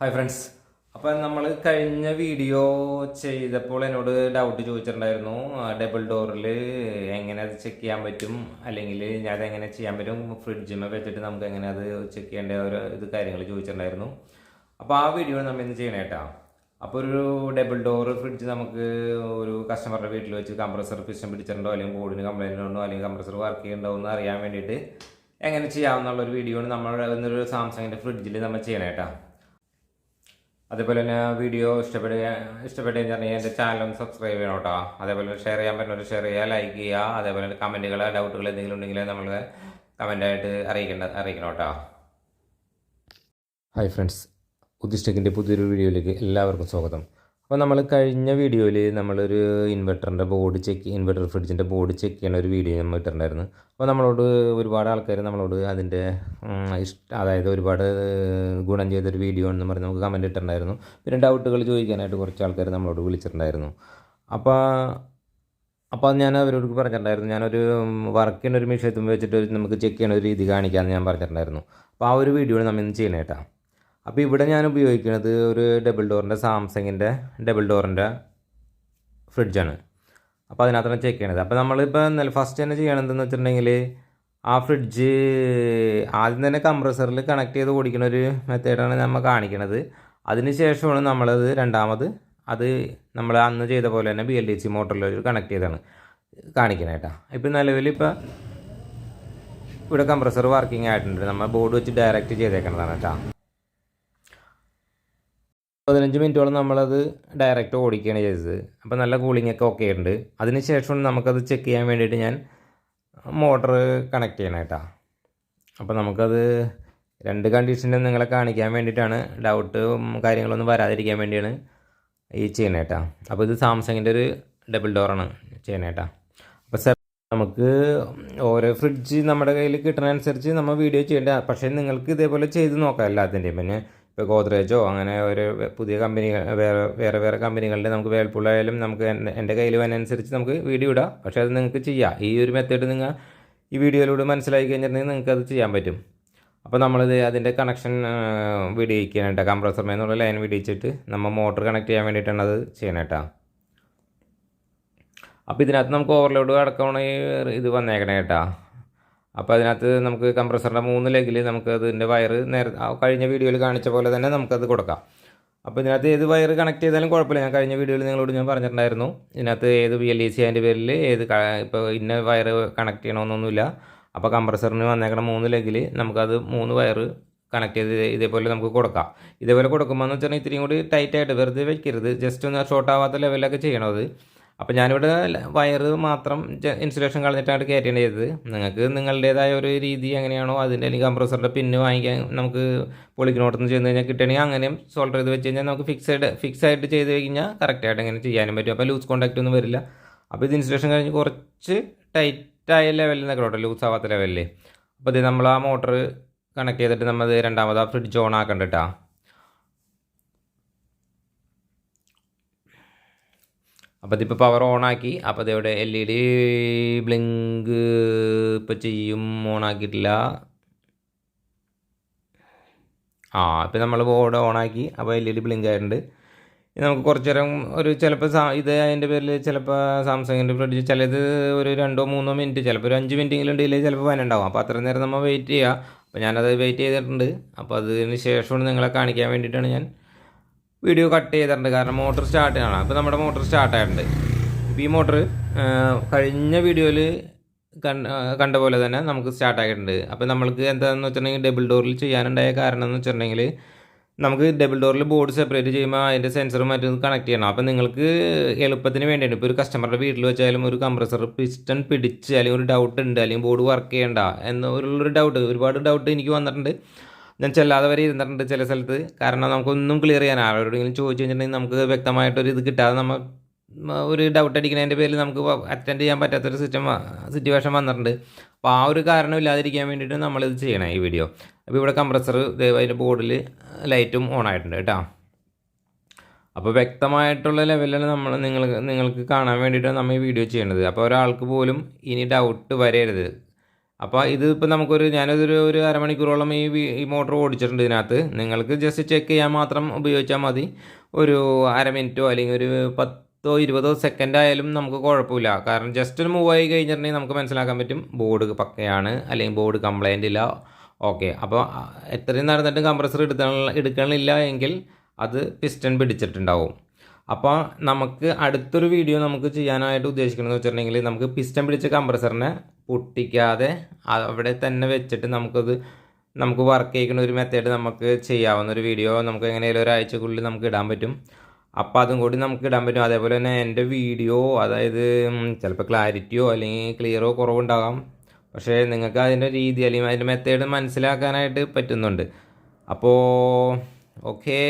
Hi friends അപ്പം നമ്മൾ കഴിഞ്ഞ വീഡിയോ ചെയ്തപ്പോൾ എന്നോട് ഡൗട്ട് ചോദിച്ചിട്ടുണ്ടായിരുന്നു. ഡബിൾ ഡോറിൽ എങ്ങനെ അത് ചെക്ക് ചെയ്യാൻ പറ്റും? അല്ലെങ്കിൽ ഞാൻ എങ്ങനെ ചെയ്യാൻ പറ്റും? ഫ്രിഡ്ജിമേ വെച്ചിട്ട് നമുക്ക് എങ്ങനെ അത് ചെക്ക് ചെയ്യേണ്ട ഒരു ഇത് കാര്യങ്ങൾ ചോദിച്ചിട്ടുണ്ടായിരുന്നു. അപ്പോൾ ആ വീഡിയോ നമ്മൾ ഇന്ന് ചെയ്യണേ കേട്ടോ. അപ്പോൾ ഒരു ഡബിൾ ഡോർ ഫ്രിഡ്ജ് നമുക്ക് ഒരു കസ്റ്റമറുടെ വീട്ടിൽ വെച്ച് കംപ്രസർ പിസ്റ്റം പിടിച്ചിട്ടുണ്ടോ? അല്ലെങ്കിൽ ബോർഡിന് കംപ്ലൈന്റ് ഉണ്ടോ? അല്ലെങ്കിൽ കംപ്രസർ വർക്ക് ചെയ്യുന്നുണ്ടോ എന്ന് അറിയാൻ വേണ്ടിയിട്ട് എങ്ങനെ ചെയ്യാമെന്നുള്ള ഒരു വീഡിയോ നമ്മൾ ഇന്നൊരു സാംസങ്ങിന്റെ ഫ്രിഡ്ജിൽ നമ്മൾ ചെയ്യണേ കേട്ടോ. അതേപോലെ തന്നെ വീഡിയോ ഇഷ്ടപ്പെടുക ഇഷ്ടപ്പെട്ടെന്ന് പറഞ്ഞാൽ എന്റെ ചാനലും സബ്സ്ക്രൈബ് ചെയ്യണം കേട്ടോ. അതേപോലെ ഷെയർ ചെയ്യാൻ പറ്റുന്നവർ ഷെയർ ചെയ്യുക ലൈക്ക് ചെയ്യുക അതേപോലെ തന്നെ കമന്റുകൾ ഡൗട്ടുകൾ എന്തെങ്കിലും ഉണ്ടെങ്കിൽ നമ്മൾ കമന്റായിട്ട് അറിയിക്കേണ്ട അറിയിക്കണം കേട്ടോ. ഹായ് ഫ്രണ്ട്സ് ഉദ്ദിഷ്ടക്കിന്റെ പുതിയൊരു വീഡിയോയിലേക്ക് എല്ലാവർക്കും സ്വാഗതം. അപ്പോൾ നമ്മൾ കഴിഞ്ഞ വീഡിയോയിൽ നമ്മളൊരു ഇൻവെർട്ടറിന്റെ ബോർഡ് ചെക്ക് ഇൻവെർട്ടർ ഫ്രിഡ്ജിന്റെ ബോർഡ് ചെക്ക് ചെയ്യുന്ന ഒരു വീഡിയോ നമ്മൾ ഇട്ടിട്ടുണ്ടായിരുന്നു. അപ്പോൾ നമ്മളോട് ഒരുപാട് ആൾക്കാർ നമ്മളോട് അതിന്റെ ഇഷ്ട അതായത് ഒരുപാട് ഗുണം ചെയ്തൊരു വീഡിയോ എന്ന് പറഞ്ഞ് നമുക്ക് കമന്റ് ഇട്ടിട്ടുണ്ടായിരുന്നു. പിന്നെ ഡൗട്ടുകൾ ചോദിക്കാനായിട്ട് കുറച്ച് ആൾക്കാർ നമ്മളോട് വിളിച്ചിട്ടുണ്ടായിരുന്നു. അപ്പോൾ അപ്പോൾ അത് ഞാൻ അവരോട് പറഞ്ഞിട്ടുണ്ടായിരുന്നു. ഞാനൊരു വർക്ക് ചെയ്യുന്ന ഒരു മിഷ്യത്തുമ്പോൾ വെച്ചിട്ട് നമുക്ക് ചെക്ക് ചെയ്യുന്ന ഒരു രീതി കാണിക്കാമെന്ന് ഞാൻ പറഞ്ഞിട്ടുണ്ടായിരുന്നു. അപ്പോൾ ആ ഒരു വീഡിയോ നമ്മൾ ഇന്ന് ചെയ്യണേട്ടാ അപ്പോൾ ഇവിടെ ഞാൻ ഉപയോഗിക്കുന്നത് ഒരു ഡബിൾ ഡോറിന്റെ സാംസങ്ങിന്റെ ഡബിൾ ഡോറിന്റെ ഫ്രിഡ്ജാണ് അപ്പോൾ അതിനകത്താണ് ചെക്ക് ചെയ്യണത്. അപ്പോൾ നമ്മളിപ്പോൾ ഫസ്റ്റ് തന്നെ ചെയ്യണതെന്ന് വെച്ചിട്ടുണ്ടെങ്കിൽ ആ ഫ്രിഡ്ജ് ആദ്യം തന്നെ കംപ്രസറിൽ കണക്ട് ചെയ്ത് ഓടിക്കുന്ന ഒരു മെത്തേഡാണ് നമ്മൾ കാണിക്കണത്. അതിന് ശേഷമാണ് നമ്മളത് രണ്ടാമത് അത് നമ്മൾ അന്ന് ചെയ്ത പോലെ തന്നെ ബി എൽ ഡി സി മോട്ടറിൽ കണക്ട് ചെയ്താണ് കാണിക്കണേ കേട്ടോ ഇപ്പം നിലവിൽ ഇപ്പോൾ ഇവിടെ കംപ്രസർ വർക്കിംഗ് ആയിട്ടുണ്ട്. നമ്മൾ ബോർഡ് വെച്ച് ഡയറക്റ്റ് ചെയ്തേക്കണതാണ് കേട്ടോ പതിനഞ്ച് മിനിറ്റോളം നമ്മളത് ഡയറക്റ്റ് ഓടിക്കുകയാണ് ചെയ്തത്. അപ്പോൾ നല്ല കൂളിംഗ് ഒക്കെ ഓക്കെ ഉണ്ട്. അതിന് ശേഷം നമുക്കത് ചെക്ക് ചെയ്യാൻ വേണ്ടിയിട്ട് ഞാൻ മോട്ടർ കണക്ട് ചെയ്യണം കേട്ടോ. അപ്പോൾ നമുക്കത് രണ്ട് കണ്ടീഷനിലും നിങ്ങളെ കാണിക്കാൻ വേണ്ടിയിട്ടാണ്. ഡൗട്ട് കാര്യങ്ങളൊന്നും വരാതിരിക്കാൻ വേണ്ടിയാണ് ഈ ചെയ്യണേ കേട്ടോ. അപ്പോൾ ഇത് സാംസങ്ങിന്റെ ഒരു ഡബിൾ ഡോറാണ് ചെയ്യണേ കേട്ടോ. അപ്പോൾ സാർ നമുക്ക് ഓരോ ഫ്രിഡ്ജ് നമ്മുടെ കയ്യിൽ കിട്ടുന്നതനുസരിച്ച് നമ്മൾ വീഡിയോ ചെയ്യേണ്ട. പക്ഷേ നിങ്ങൾക്ക് ഇതേപോലെ ചെയ്ത് നോക്കാം എല്ലാത്തിന്റെയും പിന്നെ ഇപ്പോൾ ഗോദ്രേജോ അങ്ങനെ ഒരു പുതിയ കമ്പനി വേറെ വേറെ വേറെ കമ്പനികളുടെ നമുക്ക് വേൾപൂളായാലും നമുക്ക് എന്റെ കയ്യിൽ വന്നനുസരിച്ച് നമുക്ക് വീഡിയോ ഇടാം. പക്ഷേ അത് നിങ്ങൾക്ക് ചെയ്യാം. ഈ ഒരു മെത്തേഡ് നിങ്ങൾ ഈ വീഡിയോയിലൂടെ മനസ്സിലാക്കി കഴിഞ്ഞിട്ടുണ്ടെങ്കിൽ നിങ്ങൾക്ക് അത് ചെയ്യാൻ പറ്റും. അപ്പോൾ നമ്മളിത് അതിന്റെ കണക്ഷൻ വീഡിയോ ചെയ്യാനായിട്ട് കംപ്രസർ എന്നുള്ള ലൈൻ വീഡിയിച്ചിട്ട് നമ്മൾ മോട്ടർ കണക്ട് ചെയ്യാൻ വേണ്ടിയിട്ടാണ് അത് ചെയ്യണേട്ടാ അപ്പോൾ ഇതിനകത്ത് നമുക്ക് ഓവർലോഡ് അടക്കമാണ് ഇത് വന്നേക്കണേ കേട്ടോ. അപ്പോൾ അതിനകത്ത് നമുക്ക് കംപ്രസറിന്റെ മൂന്ന് ലെഗിൽ നമുക്ക് അതിന്റെ വയറ് നേരെ കഴിഞ്ഞ വീഡിയോയിൽ കാണിച്ച പോലെ തന്നെ നമുക്കത് കൊടുക്കാം. അപ്പോൾ ഇതിനകത്ത് ഏത് വയർ കണക്ട് ചെയ്താലും കുഴപ്പമില്ല. ഞാൻ കഴിഞ്ഞ വീഡിയോയിൽ നിങ്ങളോട് ഞാൻ പറഞ്ഞിട്ടുണ്ടായിരുന്നു. ഇതിനകത്ത് ഏത് ബി എൽ ഇ സി അതിന്റെ പേരിൽ ഏത് ഇപ്പോൾ ഇന്ന വയർ കണക്ട് ചെയ്യണമെന്നൊന്നുമില്ല. അപ്പോൾ കംപ്രസറിന് വന്നേക്കണ മൂന്ന് ലെഗിൽ നമുക്കത് മൂന്ന് വയർ കണക്ട് ചെയ്ത് ഇതേപോലെ നമുക്ക് കൊടുക്കാം. ഇതേപോലെ കൊടുക്കുമ്പോൾ എന്ന് വെച്ചാൽ ഇത്രയും കൂടി ടൈറ്റായിട്ട് വെറുതെ വയ്ക്കരുത് ജസ്റ്റ് ഒന്ന് ഷോർട്ട് ആവാത്ത ചെയ്യണം ചെയ്യണത് അപ്പോൾ ഞാനിവിടെ വയറ് മാത്രം ഇൻസുലേഷൻ കളഞ്ഞിട്ടാണ് കയറ്റേണ്ടി ചെയ്തത് നിങ്ങൾക്ക് നിങ്ങളുടേതായ ഒരു രീതി എങ്ങനെയാണോ അതിന്റെ അല്ലെങ്കിൽ കംപ്രസറിന്റെ പിന്ന് വാങ്ങിക്കാൻ നമുക്ക് നിന്ന് ചെയ്ത് കഴിഞ്ഞാൽ കിട്ടുകയാണെങ്കിൽ അങ്ങനെയും സോൾഡർ ചെയ്ത് വെച്ച് കഴിഞ്ഞാൽ നമുക്ക് ഫിക്സഡ് ഫിക്സ് ആയിട്ട് ചെയ്ത് കഴിഞ്ഞാൽ കറക്റ്റായിട്ട് അങ്ങനെ ചെയ്യാനും പറ്റും. അപ്പോൾ ലൂസ് കോൺടാക്റ്റ് ഒന്നും വരില്ല. അപ്പോൾ ഇത് ഇൻസുലേഷൻ കഴിഞ്ഞ് കുറച്ച് ടൈറ്റായ ലെവലിൽ നിൽക്കണം ലൂസ് ആവാത്ത ലെവലിൽ അപ്പോൾ ഇത് നമ്മൾ ആ മോട്ടർ കണക്ട് ചെയ്തിട്ട് നമ്മൾ രണ്ടാമത് ആ ഫ്രിഡ്ജ് ഓൺ ആക്കണ്ട കേട്ടോ അപ്പോൾ ഇതിപ്പോൾ പവർ ഓൺ ആക്കി അപ്പോൾ ഇതവിടെ എൽ ഇ ഡി ബ്ലിങ്ക് ഇപ്പോൾ ചെയ്യും ഓൺ ആക്കിയിട്ടില്ല. ആ ഇപ്പം നമ്മൾ ബോർഡ് ഓൺ ആക്കി അപ്പോൾ എൽ ഇ ഡി ബ്ലിങ്ക് ആയിട്ടുണ്ട്. നമുക്ക് കുറച്ച് നേരം ഒരു ചിലപ്പോൾ സാ ഇത് അതിന്റെ പേരിൽ ചിലപ്പോൾ സാംസങ്ങിന്റെ ഫ്രിഡ്ജ് ചിലത് ഒരു രണ്ടോ മൂന്നോ മിനിറ്റ് ചിലപ്പോൾ ഒരു അഞ്ച് മിനിറ്റെങ്കിലും ഡിലേ ചിലപ്പോൾ വനുണ്ടാവും അപ്പോൾ അത്ര നേരം നമ്മൾ വെയിറ്റ് ചെയ്യുക അപ്പോൾ ഞാനത് വെയിറ്റ് ചെയ്തിട്ടുണ്ട്. അപ്പോൾ അതിന് ശേഷമാണ് നിങ്ങളെ കാണിക്കാൻ വേണ്ടിയിട്ടാണ് ഞാൻ വീഡിയോ കട്ട് ചെയ്തിട്ടുണ്ട്. കാരണം മോട്ടർ സ്റ്റാർട്ട് ചെയ്യണം. അപ്പോൾ നമ്മുടെ മോട്ടർ സ്റ്റാർട്ട് ആയിട്ടുണ്ട്. ഇപ്പോൾ ഈ മോട്ടർ കഴിഞ്ഞ വീഡിയോയിൽ കണ്ട പോലെ തന്നെ നമുക്ക് സ്റ്റാർട്ട് ആയിട്ടുണ്ട്. അപ്പോൾ നമ്മൾക്ക് എന്താണെന്ന് വെച്ചിട്ടുണ്ടെങ്കിൽ ഡബിൾ ഡോറിൽ ചെയ്യാനുണ്ടായ കാരണം എന്ന് വെച്ചിട്ടുണ്ടെങ്കിൽ നമുക്ക് ഡബിൾ ഡോറിൽ ബോർഡ് സെപ്പറേറ്റ് ചെയ്യുമ്പോൾ അതിന്റെ സെൻസറും മറ്റും കണക്ട് ചെയ്യണം. അപ്പോൾ നിങ്ങൾക്ക് എളുപ്പത്തിന് വേണ്ടിയിട്ട് ഇപ്പോൾ ഒരു കസ്റ്റമറുടെ വീട്ടിൽ വെച്ചാലും ഒരു കംപ്രസർ പിസ്റ്റൺ പിടിച്ച് അല്ലെങ്കിൽ ഒരു ഡൗട്ട് ഉണ്ട് അല്ലെങ്കിൽ ബോർഡ് വർക്ക് ചെയ്യണ്ട എന്നുള്ളൊരു ഡൗട്ട് ഒരുപാട് ഡൗട്ട് എനിക്ക് വന്നിട്ടുണ്ട്. ഞാൻ ചെല്ലാതെ വരെ ഇരുന്നിട്ടുണ്ട് ചില സ്ഥലത്ത്. കാരണം നമുക്കൊന്നും ക്ലിയർ ചെയ്യാൻ ആരോടെങ്കിലും ചോദിച്ചു കഴിഞ്ഞിട്ടുണ്ടെങ്കിൽ നമുക്ക് വ്യക്തമായിട്ടൊരു ഇത് കിട്ടാതെ നമ്മൾ ഒരു ഡൗട്ട് അടിക്കുന്നതിന്റെ പേരിൽ നമുക്ക് അറ്റൻഡ് ചെയ്യാൻ പറ്റാത്തൊരു സിസ്റ്റം സിറ്റുവേഷൻ വന്നിട്ടുണ്ട്. അപ്പോൾ ആ ഒരു കാരണം ഇല്ലാതിരിക്കാൻ വേണ്ടിയിട്ട് നമ്മളിത് ചെയ്യണം ഈ വീഡിയോ അപ്പോൾ ഇവിടെ കംപ്രസർ അതിന്റെ ബോർഡിൽ ലൈറ്റും ഓൺ ആയിട്ടുണ്ട് കേട്ടോ. അപ്പോൾ വ്യക്തമായിട്ടുള്ള ലെവലിൽ നമ്മൾ നിങ്ങൾക്ക് നിങ്ങൾക്ക് കാണാൻ വേണ്ടിയിട്ടാണ് നമ്മൾ ഈ വീഡിയോ ചെയ്യേണ്ടത് അപ്പോൾ ഒരാൾക്ക് പോലും ഇനി ഡൗട്ട് വരരുത്. അപ്പോൾ ഇതിപ്പോൾ നമുക്കൊരു ഞാനതൊരു ഒരു അരമണിക്കൂറോളം ഈ ഈ മോട്ടോർ ഓടിച്ചിട്ടുണ്ട് ഇതിനകത്ത്. നിങ്ങൾക്ക് ജസ്റ്റ് ചെക്ക് ചെയ്യാൻ മാത്രം ഉപയോഗിച്ചാൽ മതി. ഒരു അര മിനിറ്റോ അല്ലെങ്കിൽ ഒരു പത്തോ ഇരുപതോ സെക്കൻഡ് ആയാലും നമുക്ക് കുഴപ്പമില്ല. കാരണം ജസ്റ്റ് ഒരു മൂവ് ആയി കഴിഞ്ഞിട്ടുണ്ടെങ്കിൽ നമുക്ക് മനസ്സിലാക്കാൻ പറ്റും ബോർഡ് പക്കയാണ് അല്ലെങ്കിൽ ബോർഡ് കംപ്ലൈന്റ് ഇല്ല. ഓക്കെ അപ്പോൾ എത്രയും നടന്നിട്ട് കംപ്രസർ എടുത്ത എടുക്കണില്ല എങ്കിൽ അത് പിസ്റ്റൺ പിടിച്ചിട്ടുണ്ടാവും. അപ്പോൾ നമുക്ക് അടുത്തൊരു വീഡിയോ നമുക്ക് ചെയ്യാനായിട്ട് ഉദ്ദേശിക്കണമെന്ന് വെച്ചിട്ടുണ്ടെങ്കിൽ നമുക്ക് പിസ്റ്റൺ പിടിച്ച കംപ്രസറിനെ പൊട്ടിക്കാതെ അവിടെ തന്നെ വെച്ചിട്ട് നമുക്കത് നമുക്ക് വർക്ക് ചെയ്യിക്കുന്ന ഒരു മെത്തേഡ് നമുക്ക് ചെയ്യാവുന്ന ഒരു വീഡിയോ നമുക്ക് എങ്ങനെയും ഒരാഴ്ചക്കുള്ളിൽ നമുക്ക് ഇടാൻ പറ്റും. അപ്പോൾ അതും കൂടി നമുക്ക് ഇടാൻ പറ്റും. അതേപോലെ തന്നെ എന്റെ വീഡിയോ അതായത് ചിലപ്പോൾ ക്ലാരിറ്റിയോ അല്ലെങ്കിൽ ക്ലിയറോ കുറവുണ്ടാകാം. പക്ഷേ നിങ്ങൾക്ക് അതിന്റെ രീതി അല്ലെങ്കിൽ അതിന്റെ മെത്തേഡ് മനസ്സിലാക്കാനായിട്ട് പറ്റുന്നുണ്ട്. അപ്പോൾ ഓക്കേ